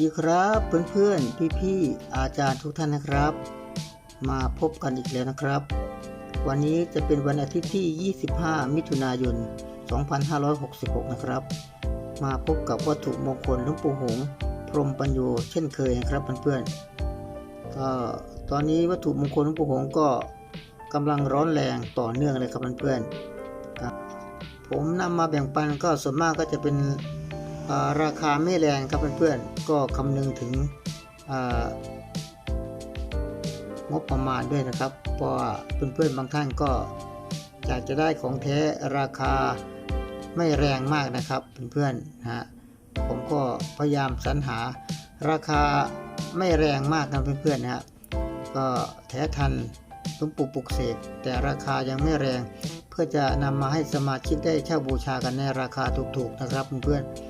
สวัสดีครับเพื่อนๆ พี่ๆ อาจารย์ทุกท่านนะครับ มาพบกันอีกแล้วนะครับ วันนี้จะเป็นวันอาทิตย์ที่ 25 มิถุนายน 2566 นะครับ มาพบกับวัตถุมงคลหลวงปู่หงส์พรมปัญโยเช่นเคยนะครับเพื่อนๆก็ตอนนี้วัตถุมงคลหลวงปู่หงส์ก็กำลังร้อนแรงต่อเนื่องเลยครับเพื่อนๆผมนำมาแบ่งปันก็ส่วนมากก็จะเป็น ราคาไม่แรงครับเพื่อนๆก็คำนึงถึงงบประมาณด้วยนะครับ เพราะว่าเพื่อนๆบางท่านก็อยากจะได้ของแท้ราคาไม่แรงมากนะครับเพื่อนๆนะฮะผมก็พยายามสรรหาราคาไม่แรงมากนะเพื่อนๆนะฮะก็แท้ทันหลวงปู่ปลุกเสกแต่ราคายังไม่แรง เพื่อจะนำมาให้สมาชิกได้เช่าบูชากันในราคาถูกๆนะครับเพื่อนๆ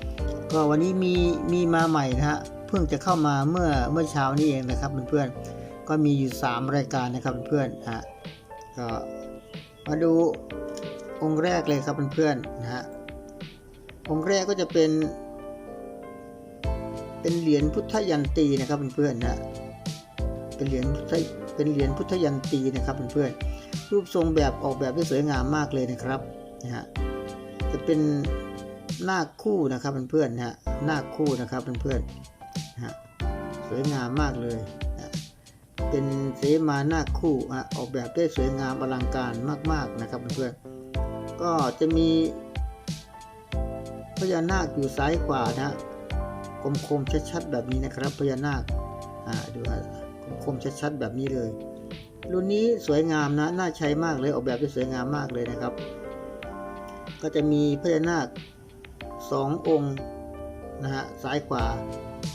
ก็วันนี้มีมีมาใหม่นะฮะเพิ่งจะเข้ามาเมื่อเมื่อเช้านี้เองนะครับเพื่อนๆก็มีอยู่ 3 รายการนะครับเพื่อนๆฮะก็มาดูองค์แรกเลยครับเพื่อนๆนะฮะองค์แรกก็จะเป็น เป็นเหรียญพุทธยันตีนะครับเพื่อนๆนะเป็นเหรียญพุทธเป็นเหรียญพุทธยันตีนะครับเพื่อนๆรูปทรงแบบออกแบบได้สวยงามมากเลยนะครับนะฮะจะเป็น หน้าคู่นะครับเพื่อนๆนะฮะหน้าคู่นะครับเพื่อนๆฮะสวยงามมากเลยเป็นเสมาหน้าคู่ฮะออกแบบได้สวยงามอลังการมาก ๆนะครับเพื่อนๆก็จะมีพญานาคอยู่ซ้ายขวานะฮะคมๆชัดๆแบบนี้นะครับพญานาคอ่าดูฮะคมๆชัดๆแบบนี้เลย รุ่นนี้สวยงามนะน่าใช้มากเลยออกแบบได้สวยงามมากเลยนะครับ ก็จะมีพญานาค สององค์นะฮะซ้ายขวา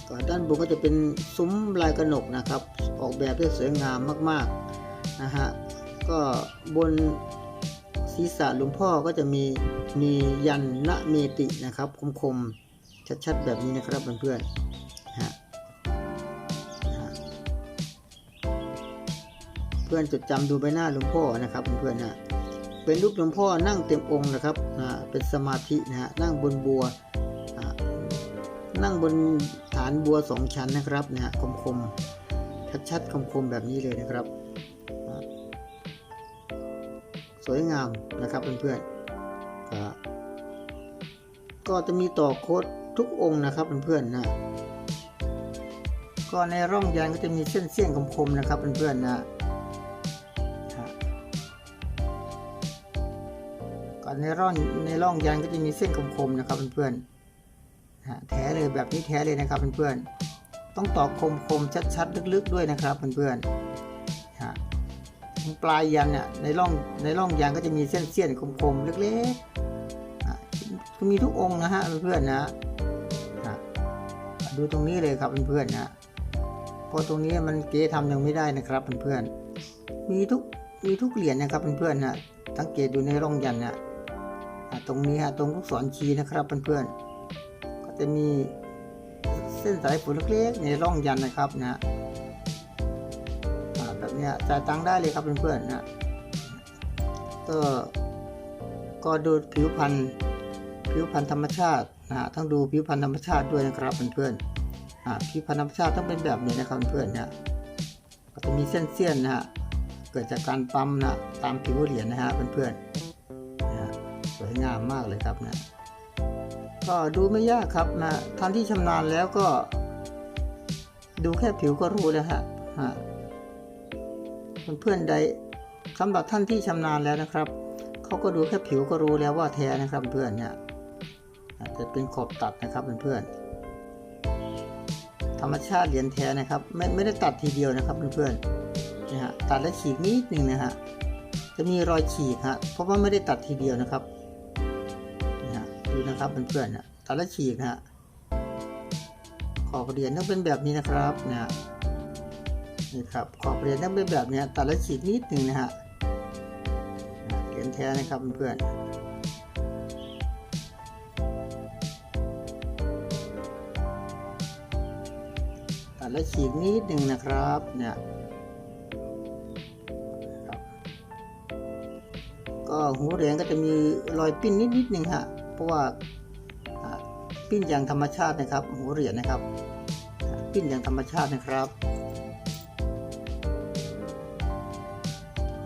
ก่อนด้านบนก็จะเป็นซุ้มลายกระหนกนะครับ ออกแบบได้สวยงามมากๆนะฮะก็บนศีรษะหลวงพ่อก็จะมีมียันนะเมตินะครับคมๆชัดๆแบบนี้นะครับเพื่อนๆฮะนเพื่อนจดจำดูใบหน้าหลวงพ่อนะครับเพื่อนๆนะเป็นรูปหลวงพ่อนั่งเต็มองค์นะครับนะ เป็นสมาธินะฮะนั่งบนบัวนั่งบนฐานบัวสองชั้นนะครับนะฮะคมคมชัดๆคมคมแบบนี้เลยนะครับ สวยงามนะครับเพื่อนๆก็ก็จะมีต่อโค้ดทุกองค์นะครับเพื่อนๆนะก็ในร่องยางก็จะมีเส้นเสี้ยนคมๆนะครับเพื่อนๆนะ ในร่องในร่องยางก็จะมีเส้นคมๆนะครับเพื่อนๆแท้เลยแบบนี้แท้เลยนะครับเพื่อนๆต้องตอกคมๆชัดๆลึกๆด้วยนะครับเพื่อนๆฮะตรงปลายยันเนี่ยในร่องในร่องยางก็จะมีเส้นเสี้ยนคมๆเล็กๆก็มีทุกองค์นะฮะเพื่อนๆนะนะดูตรงนี้เลยครับเพื่อนๆนะเพราะตรงนี้มันเก๋ทำยังไม่ได้นะครับเพื่อนๆมีทุกมีทุกเหรียญนะครับเพื่อนๆนะสังเกตดูในร่องยันนะอ่า ตรงนี้ฮะตรงลูกศรชี้นะครับเพื่อนๆก็จะมีเส้นสายฝนเล็กๆในร่องยันนะครับนะอ่าแบบนี้จ่ายตังค์ได้เลยครับเพื่อนๆนะก็ก็ดูผิวพรรณผิวพรรณธรรมชาตินะฮะต้องดูผิวพรรณธรรมชาติด้วยนะครับเพื่อนๆผิวพรรณธรรมชาติต้องเป็นแบบนี้นะครับเพื่อนๆนะก็จะมีเส้นเสี้ยนนะฮะเกิดจากการปั๊มนะตามผิวเหรียญนะฮะเพื่อนๆ วยงามมากเลยครับนะก็ดูไม่ยากครับนะท่านที่ชำนาญแล้วก็ ดูแค่ผิวก็รู้แล้วฮะฮะเพื่อนใดสำหรับท่านที่ชำนาญแล้วนะครับเขาก็ดูแค่ผิวก็รู้แล้วว่าแท้นะครับเพื่อนเนี่ยจะเป็นขอบตัดนะครับเพื่อนๆธรรมชาติเหรียญแท้นะครับ ไม่ไม่ได้ตัดทีเดียวนะครับเพื่อนๆนะฮะตัดแล้วฉีกนิดนึงนะฮะจะมีรอยฉีกฮะเพราะว่าไม่ได้ตัดทีเดียวนะครับ ดูนะครับเพื่อนๆนะตัดแล้วฉีกฮะขอบเหรียญต้องเป็นแบบนี้นะครับนะฮะนี่ครับขอบเหรียญต้องเป็นแบบนี้ตัดแล้วฉีกนิดหนึ่งนะฮะเหรียญแท้นะครับเพื่อนๆตัดแล้วฉีกนิดหนึ่งนะครับเนี่ยก็หูเหรียญก็จะมีรอยปิ้นนิดนิดนึงฮะ เพราะว่าปิ้นอย่างธรรมชาตินะครับหูเหรียญนะครับ ปิ้นอย่างธรรมชาตินะครับ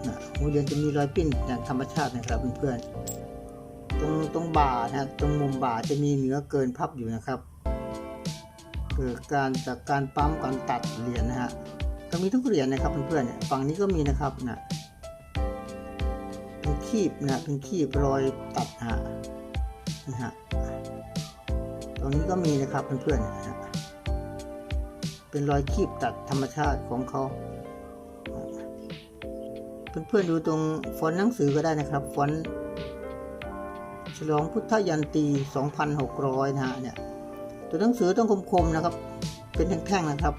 นะหูเหรียญจะมีรอยปิ้นอย่างธรรมชาตินะครับเพื่อนๆตรงตรงบ่านะตรงมุมบ่าจะมีเนื้อเกินพับอยู่นะครับเกิดการจากการปั๊มการตัดเหรียญนะฮะก็มีทุกเหรียญนะครับเพื่อนๆฝั่งนี้ก็มีนะครับนะเป็นคีบนะเป็นคีบรอยตัดฮะ นะฮะตรงนี้ก็มีนะครับเพื่อนๆเนี่ยนะฮะเป็นรอยคีบตัดธรรมชาติของเขาเพื่อนๆดูตรงฟอนต์หนังสือก็ได้นะครับ ฟอนต์ฉลองพุทธยันตี 2,600 นะฮะเนี่ยตัวหนังสือต้องคมๆนะครับ เป็นแท่งๆนะครับ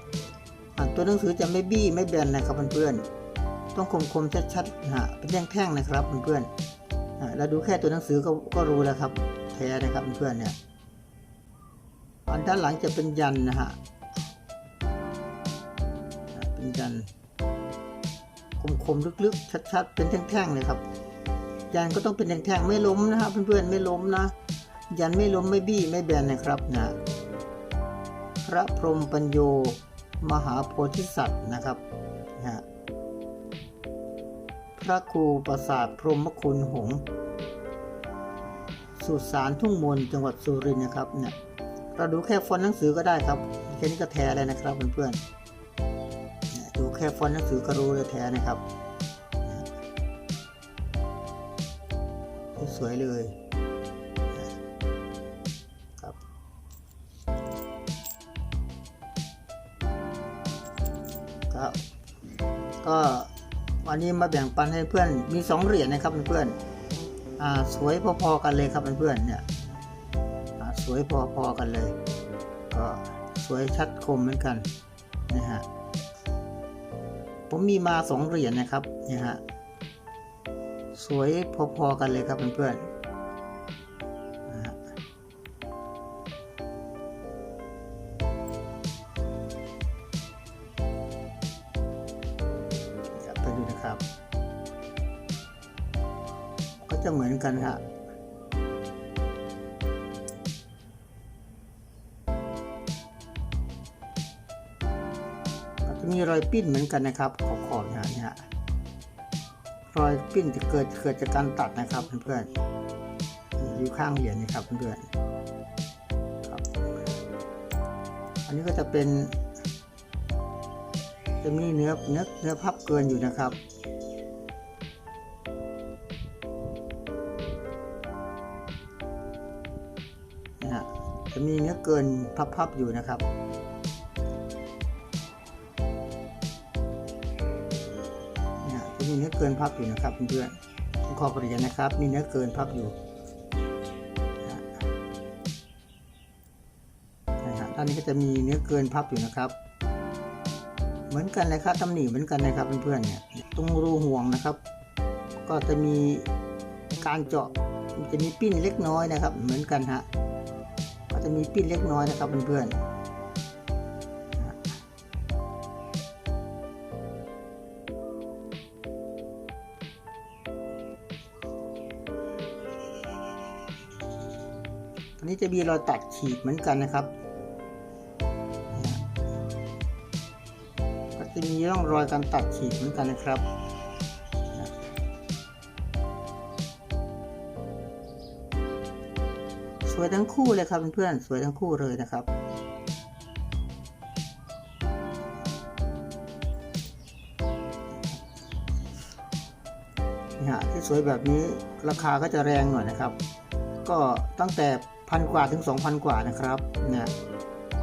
ตัวหนังสือจะไม่บี้ไม่แบนนะครับเพื่อนๆต้องคมๆชัดๆนะฮะเป็นแท่งๆนะครับเพื่อนๆอะเราดูแค่ตัวหนังสือก็ก็รู้แล้วครับ แท้นะครับเพื่อนๆเนี่ยอันด้านหลังจะเป็นยันนะฮะเป็นยันคมๆลึกๆ ชัดๆ เป็นแท่งๆเลยครับ ยันก็ต้องเป็นแท่งๆไม่ล้มนะครับเพื่อนๆไม่ล้มนะ ยันไม่ล้มไม่บี้ไม่แบนนะครับนะพระพรหมปัญโยมหาโพธิสัตว์นะครับนะพระครูประสาทพรหมคุณหงส์ สุสานทุ่งมนจังหวัดสุรินทร์นะครับเนี่ยเราดูแค่ฟอนต์หนังสือก็ได้ครับแค่นี้ก็แท้เลยนะครับเพื่อนๆดูแค่ฟอนต์หนังสือก็รู้เลยแท้นะครับสวยเลยครับก็วันนี้มาแบ่งปันให้เพื่อนมีสองเหรียญนะครับเพื่อนๆ สวยพอๆกันเลยครับเพื่อนๆเนี่ยสวยพอๆกันเลย ก็สวยชัดคมเหมือนกันนะฮะผมมีมาสองเหรียญนะครับนะฮะสวยพอๆกันเลยครับเพื่อนๆ ปิ้นเหมือนกันนะครับขอบขอบนะฮะรอยปิ้นจะเกิดเกิดจากการตัดนะครับเพื่อนๆอยู่ข้างเหรียญนี่ครับเพื่อนๆครับ อันนี้ก็จะเป็น จะมีเนื้อเนื้อเนื้อพับเกินอยู่นะครับนะฮะจะมีเนื้อเกินพับๆอยู่นะครับ จะมีเนื้อเกินพับอยู่นะครับเพื่อนๆต้องขอบเรียนนะครับ มีเนื้อเกินพับอยู่นะฮะด้านนี้ก็จะมีเนื้อเกินพับอยู่นะครับ เหมือนกันเลยครับตำหนิเหมือนกันนะครับเพื่อนๆเนี่ยตรงรูห่วงนะครับ ก็จะมีการเจาะจะมีปิ้นเล็กน้อยนะครับ เหมือนกันฮะก็จะมีปิ้นเล็กน้อยนะครับเพื่อนๆ อันนี้จะมีรอยตัดขีดเหมือนกันนะครับ ก็จะมีร่องรอยการตัดขีดเหมือนกันนะครับสวยทั้งคู่เลยครับเพื่อนๆสวยทั้งคู่เลยนะครับนี่ฮะที่สวยแบบนี้ราคาก็จะแรงหน่อยนะครับ ก็ตั้งแต่ พันกว่าถึง 2,000 กว่านะครับเนี่ย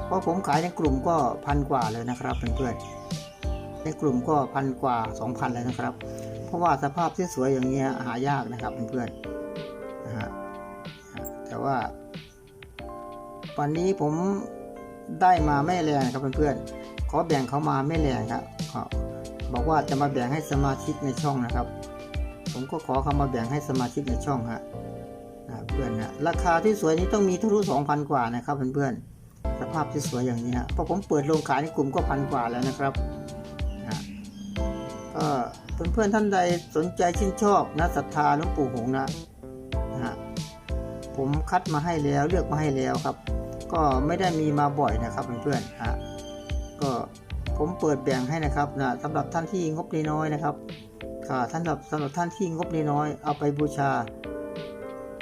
เพราะผมขายในกลุ่มก็พันกว่าเลยนะครับเพื่อนๆในกลุ่มก็พันกว่า 2,000 เลยนะครับ เพราะว่าสภาพที่สวยอย่างนี้ยหายากนะครับเพื่อนๆนะฮะแต่ว่า วันนี้ผมได้มาไม่แรงครับเพื่อนๆขอแบ่งเขามาไม่แรงครับขอบอกว่าจะมาแบ่งให้สมาชิกในช่องนะครับ ผมก็ขอเขามาแบ่งให้สมาชิกในช่องฮะ นะเพื่อนนะราคาที่สวยนี้ต้องมีทะลุสองพันกว่านะครับเพื่อนๆสภาพที่สวยอย่างนี้ฮะเพราะผมเปิดโรงขายในกลุ่มก็พันกว่าแล้วนะครับนะก็เพื่อนๆท่านใดสนใจชื่นชอบนะศรัทธาหลวงปู่หงนะนะฮะผมคัดมาให้แล้วเลือกมาให้แล้วครับ ก็ไม่ได้มีมาบ่อยนะครับเพื่อนๆฮะก็ผมเปิดแบ่งให้นะครับนะสำหรับท่านที่งบน้อยๆนะครับค่ะท่านสำหรับสำหรับท่านที่งบน้อยๆเอาไปบูชา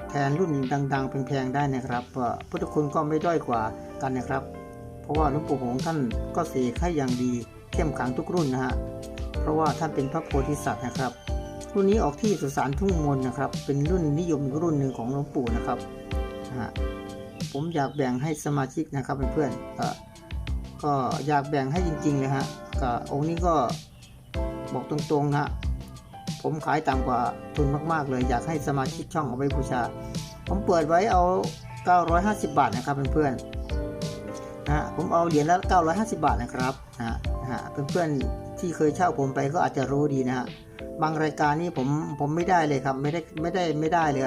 แทนรุ่นดังๆแพงๆได้นะครับพุทธคุณก็ไม่ด้อยกว่ากันนะครับ เพราะว่าหลวงปู่หงท่านก็เสกให้อย่างดีเข้มขังทุกรุ่นนะฮะเพราะว่าท่านเป็นพระโพธิสัตว์นะครับ รุ่นนี้ออกที่สุสานทุ่งมนนะครับ เป็นรุ่นนิยมรุ่นหนึ่งของหลวงปู่นะครับผมอยากแบ่งให้สมาชิกนะครับเพื่อนๆก็ก็อยากแบ่งให้จริงๆเลยฮะก็องค์นี้ก็บอกตรงๆนะ ผมขายต่ำกว่าทุนมากๆเลย อยากให้สมาชิกช่องเอาไว้บูชา ผมเปิดไว้เอา 950 บาทนะครับเพื่อนๆนะผมเอาเหรียญละ950 บาทนะครับนะฮะเพื่อนๆที่เคยเช่าผมไปก็อาจจะรู้ดีนะฮะบางรายการนี่ผมผมไม่ได้เลยครับ ไม่ได้ไม่ได้ไม่ได้เลย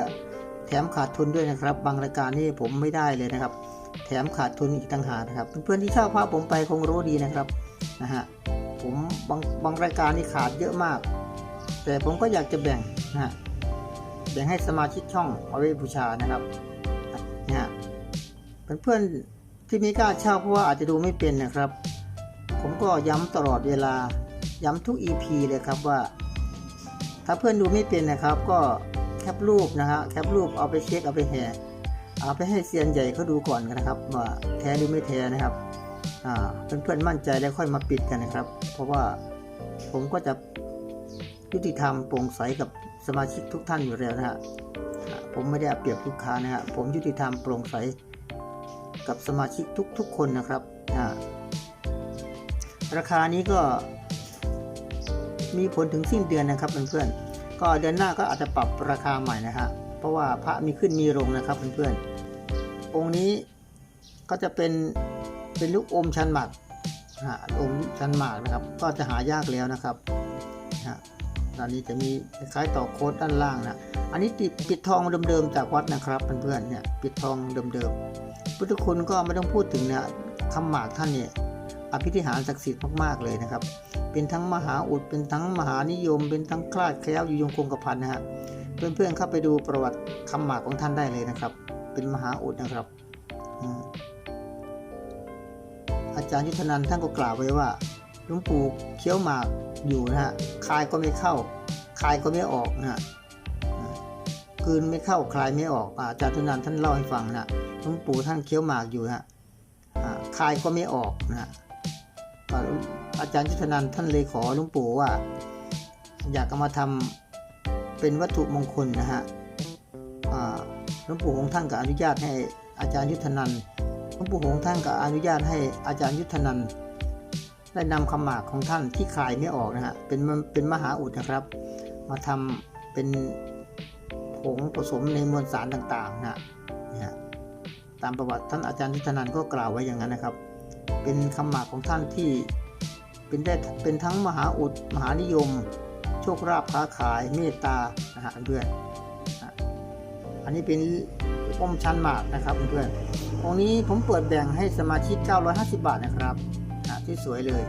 แถมขาดทุนด้วยนะครับ บางรายการนี่ผมไม่ได้เลยนะครับ แถมขาดทุนอีกต่างหากนะครับ เพื่อนๆที่เช่าพระผมไปคงรู้ดีนะครับนะฮะผมบางบางรายการนี่ขาดเยอะมาก แต่ผมก็อยากจะแบ่งนะฮะแบ่งให้สมาชิกช่องเอาไว้บูชานะครับนะฮะเพื่อนๆที่ไม่กล้าเช่าเพราะว่าอาจจะดูไม่เป็นนะครับ ผมก็ย้ำตลอดเวลา ย้ำทุก EP เลยครับว่า ถ้าเพื่อนดูไม่เป็นนะครับ ก็แคปรูปนะฮะแคปรูปเอาไปเช็คเอาไปแห่เอาไปให้เซียนใหญ่เขาดูก่อนนะครับ ว่าแท้หรือไม่แท้นะครับเพื่อนๆมั่นใจแล้วค่อยมาปิดกันนะครับ เพราะว่าผมก็จะ ยุติธรรมโปร่งใสกับสมาชิกทุกท่านอยู่แล้วนะฮะผมไม่ได้เอาเปรียบลูกค้านะฮะผมยุติธรรมโปร่งใสกับสมาชิกทุกๆคนนะครับราคานี้ก็มีผลถึงสิ้นเดือนนะครับเพื่อนๆก็เดือนหน้าก็อาจจะปรับราคาใหม่นะฮะเพราะว่าพระมีขึ้นมีลงนะครับเพื่อนๆองค์นี้ก็จะเป็นเป็นลูกอมชันหมากฮะอมชันหมากนะครับ ก็จะหายากแล้วนะครับฮะ อันนี้จะมีคล้ายต่อโค้ดด้านล่างนะอันนี้ติดปิดทองเดิมๆจากวัดนะครับเพื่อนๆเนี่ยปิดทองเดิมๆพุทธคุณก็ไม่ต้องพูดถึงนะคำหมากท่านเนี่ยอภิธิหารศักดิ์สิทธิ์มากๆเลยนะครับ เป็นทั้งมหาอุดเป็นทั้งมหานิยม เป็นทั้งคลาดแคล้วอยู่ยงคงกระพันนะฮะเพื่อนๆเข้าไปดูประวัติคำหมากของท่านได้เลยนะครับ เป็นมหาอุดนะครับอืมอาจารย์ยุทธนันท์ท่านก็กล่าวไว้ว่า หลวงปู่เคี้ยวหมากอยู่นะฮะคายก็ไม่เข้า คายก็ไม่ออกนะฮะอ่ากลืนไม่เข้าคลายไม่ออกอาจารย์ยุทธนันท์ท่านเล่าให้ฟังนะหลวงปู่ท่านเคี้ยวหมากอยู่นะฮะอ่าคายก็ไม่ออกนะฮะอาจารย์ยุทธนันท์ท่านเลยขอหลวงปู่ว่า อยากมาทำเป็นวัตถุมงคลนะฮะหลวงปู่ของท่านก็อนุญาตให้อาจารย์ยุทธนันท์หลวงปู่ของท่านก็อนุญาตให้อาจารย์ยุทธนัน ท์ได้นำคำหมากของท่านที่ขายไม่ออกนะฮะเป็นเป็นมหาอุดนะครับ มาทำเป็นผงผสมในมวลสารต่างๆนะฮะตามประวัติท่านอาจารย์ยุทธนันก็กล่าวไว้อย่างนั้นนะครับ เป็นคำหมากของท่านที่เป็นได้เป็นทั้งมหาอุดมหานิยม โชคราภค้าขายเมตตานะฮะเพื่อนอันนี้เป็นอมชั้นหมากนะครับเพื่อนๆองนี้ผมเปิดแบ่งให้สมาชิก 950 บาทนะครับ สวยเลย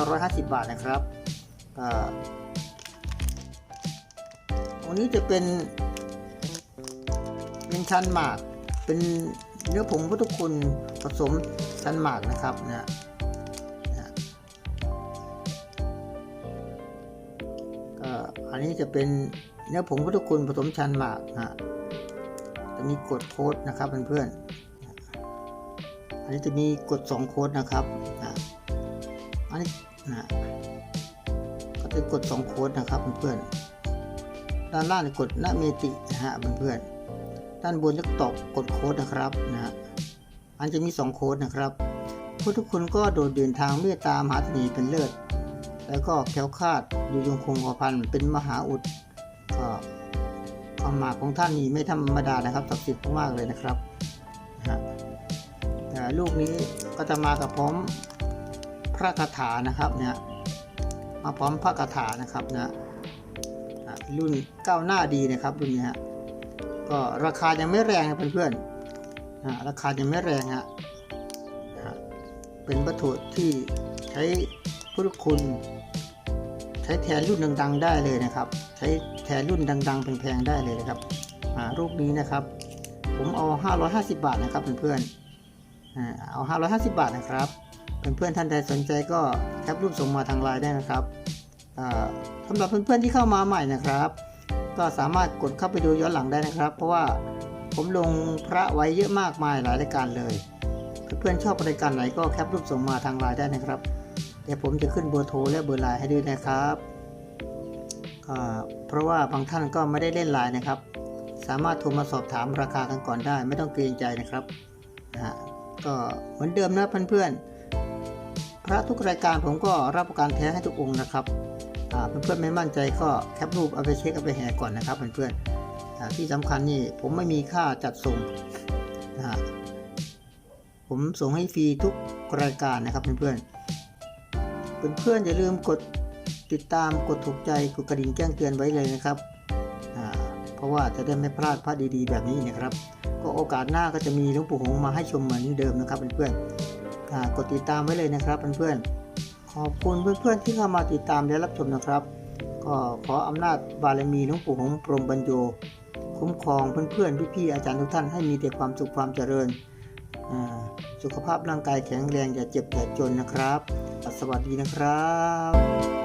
950 บาทนะครับอ่าองค์นี้จะเป็นเป็นชันหมาก เป็นเนื้อผงพุทธคุณผสมชันหมากนะครับนะก็อันนี้จะเป็นเนื้อผงพุทธคุณผสมชันหมากนะจะมีกดโค้ดนะครับเพื่อนๆอันนี้จะมีกด 2 โค้ดนะครับนะ นะก็จะกด2โค้ดนะครับเพื่อนๆด้านล่างกดนะเมตินะฮะเพื่อนๆด้านบนจะตอกกดโค้ดนะครับนะฮะอันจะมี 2 โค้ดนะครับพุทธคุณก็โดดเด่นทางเมตตามหาเสน่ห์เป็นเลิศแล้วก็แคล้วคลาดอยู่ยงคงกระพันเป็นมหาอุดก็ความหมากของท่านนี่ไม่ธรรมดานะครับศักดิ์สิทธิ์มากๆเลยนะครับนะฮะแต่ลูกนี้ก็จะมากับพร้อม พระคาถานะครับเนี่ยมาพร้อมพระคาถานะครับนะอะรุ่นก้าวหน้าดีนะครับรุ่นนี้ฮะก็ราคายังไม่แรงนะเพื่อนๆอะราคายังไม่แรงฮะเป็นวัตถุที่ใช้พุทธคุณ ใช้แทนรุ่นดัง ๆ ได้เลยนะครับ ใช้แทนรุ่นดังๆแพงๆได้เลยนะครับรูปนี้นะครับ ผมเอา 550 บาทนะครับเพื่อนๆอ่าเอา 550 บาทนะครับ เพื่อนๆท่านใดสนใจก็แคปรูปส่งมาทางไลน์ได้นะครับสำหรับเพื่อนๆที่เข้ามาใหม่นะครับ ก็สามารถกดเข้าไปดูย้อนหลังได้นะครับ เพราะว่าผมลงพระไว้เยอะมากมายหลายรายการเลยเพื่อนๆชอบรายการไหนก็แคปรูปส่งมาทางไลน์ได้นะครับ เดี๋ยวผมจะขึ้นเบอร์โทรและเบอร์ไลน์ให้ด้วยนะครับเพราะว่าบางท่านก็ไม่ได้เล่นไลน์นะครับ สามารถโทรมาสอบถามราคากันก่อนได้ ไม่ต้องเกรงใจนะครับนะก็เหมือนเดิมนะเพื่อนๆ พระทุกรายการผมก็รับประกันแท้ให้ทุกองค์นะครับเพื่อนๆไม่มั่นใจก็แคปรูปเอาไปเช็คเอาไปแห่ก่อนนะครับเพื่อนๆที่สำคัญนี่ผมไม่มีค่าจัดส่งนะฮะผมส่งให้ฟรีทุกรายการนะครับเพื่อนๆเพื่อนๆอย่าลืมกดติดตามกดถูกใจกดกระดิ่งแจ้งเตือนไว้เลยนะครับเพราะว่าจะได้ไม่พลาดพระดีๆ แบบนี้นะครับ ก็โอกาสหน้าก็จะมีหลวงปู่หงมาให้ชมเหมือนเดิมนะครับเพื่อนๆ กดติดตามไว้เลยนะครับเพื่อนๆขอบคุณเพื่อนๆที่เข้ามาติดตามและรับชมนะครับ ก็ขออำนาจบารมีหลวงปู่ของพรหมบรรโยคุ้มครองเพื่อนๆพี่ๆอาจารย์ทุกท่านให้มีแต่ความสุขความเจริญสุขภาพร่างกายแข็งแรงอย่าเจ็บอย่าจนนะครับ สวัสดีนะครับ